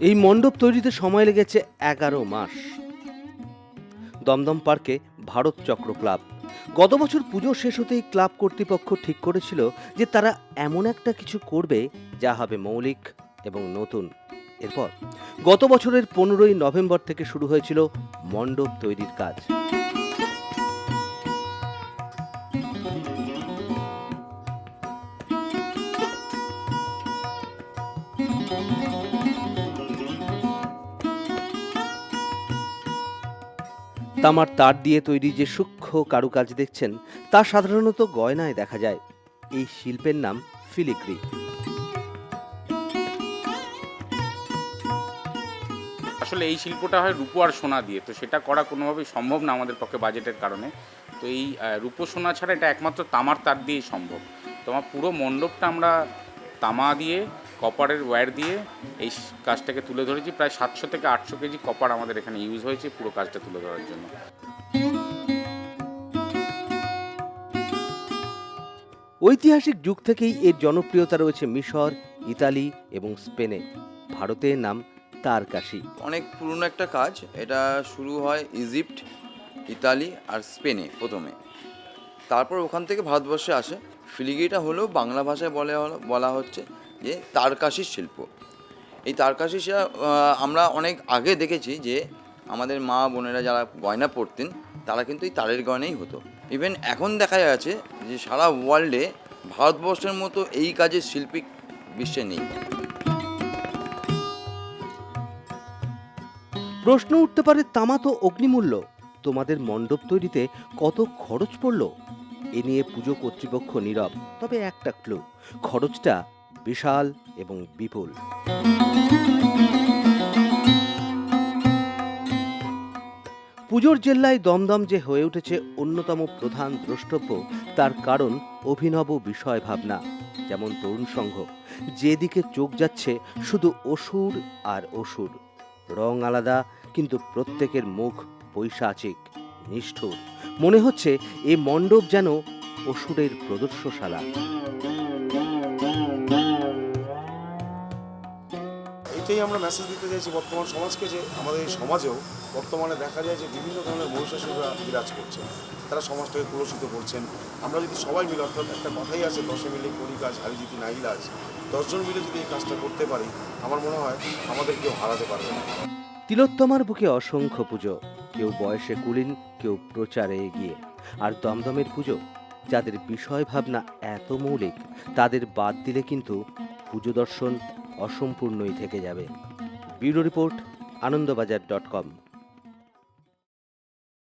এই মণ্ডপ তৈরিতে সময় লেগেছে এগারো মাস। দমদম পার্কে ভারত চক্র ক্লাব। গত বছর পুজো শেষ হতেই ক্লাব কর্তৃপক্ষ ঠিক করেছিল যে তারা এমন একটা কিছু করবে যা হবে মৌলিক এবং নতুন। এরপর গত বছরের পনেরোই নভেম্বর থেকে শুরু হয়েছিল মণ্ডপ তৈরির কাজ। তামার তার দিয়ে তৈরি যে সূক্ষ্ম কারুকাজ দেখছেন, তা সাধারণত গয়নায় দেখা যায়। এই শিল্পের নাম ফিলিগ্রি। আসলে এই শিল্পটা হয় রূপো আর সোনা দিয়ে, তো সেটা করা কোনোভাবেই সম্ভব না আমাদের পক্ষে বাজেটের কারণে। তো এই রূপো সোনা ছাড়া এটা একমাত্র তামার তার দিয়েই সম্ভব। তো আমার পুরো মণ্ডপটা আমরা তামা দিয়ে কপারের ওয়্যার দিয়ে এই কাজটাকে তুলে ধরেছি। প্রায় সাতশো থেকে আটশো কেজি কপার আমাদের এখানে ইউজ হয়েছে পুরো কাজটা তুলে ধরার জন্য। ঐতিহাসিক যুগ থেকেই এর জনপ্রিয়তা রয়েছে মিশর ইতালি এবং স্পেনে। ভারতে এর নাম তারকাশি। অনেক পুরনো একটা কাজ। এটা শুরু হয় ইজিপ্ট ইতালি আর স্পেনে প্রথমে। তারপর ওখান থেকে ভারতবর্ষে আসে। ফিলিগিটা হলো বাংলা ভাষায় বলে বলা হচ্ছে। যে তারকাশির শিল্প। এই তারকাশি আমরা অনেক আগে দেখেছি যে আমাদের মা বোনেরা যারা গয়না পরতেন, তারা কিন্তু এই তারের গয়নাই হতো। ইভেন এখন দেখা যাচ্ছে যে সারা ওয়ার্ল্ডে ভারতবর্ষের মতো এই কাজের শিল্পী বিশ্বে নেই। প্রশ্ন উঠতে পারে, তামা তো অগ্নিমূল্য। তোমাদের মণ্ডপ তৈরিতে কত খরচ পড়ল? এ নিয়ে পুজো কর্তৃপক্ষ নীরব, তবে একটা ক্লু খরচটা বিশাল এবং বিপুল। পুজোর জেল্লায় দমদম যে হয়ে উঠেছে অন্যতম প্রধান দ্রষ্টব্য, তার কারণ অভিনব বিষয় ভাবনা যেমন তরুণ সংঘ। যেদিকে চোখ যাচ্ছে, শুধু অসুর আর অসুর। রং আলাদা, কিন্তু প্রত্যেকের মুখ বৈশাচিক, নিষ্ঠুর। মনে হচ্ছে এ মণ্ডপ যেন অসুরের প্রদর্শশালা। এটাই আমরা মেসেজ দিতে চাইছি বর্তমান সমাজকে যে আমাদের এই সমাজেও বর্তমানে দেখা যায় যে বিভিন্ন ধরনের মহিষাসুররা বিরাজ করছে। তারা সমাজটাকে কলুষিত করছেন। আমরা যদি সবাই মিলে, অর্থাৎ একটা কথাই আছে, দশে মিলে করি কাজ, হারি জিতি নাই লাজ। দশজন মিলে যদি এই কাজটা করতে পারি, আমার মনে হয় আমাদের কেউ হারাতে পারবে না। তিলোত্তমার বুকে অসংখ্য পুজো। কেউ বয়সে কুলীন, কেউ প্রচারে এগিয়ে। আর দমদমের পুজো, যাদের বিষয় ভাবনা এত মৌলিক, তাদের বাদ দিলে কিন্তু পুজো দর্শন অসম্পূর্ণই থেকে যাবে। Bureau report Anandabazar dot com.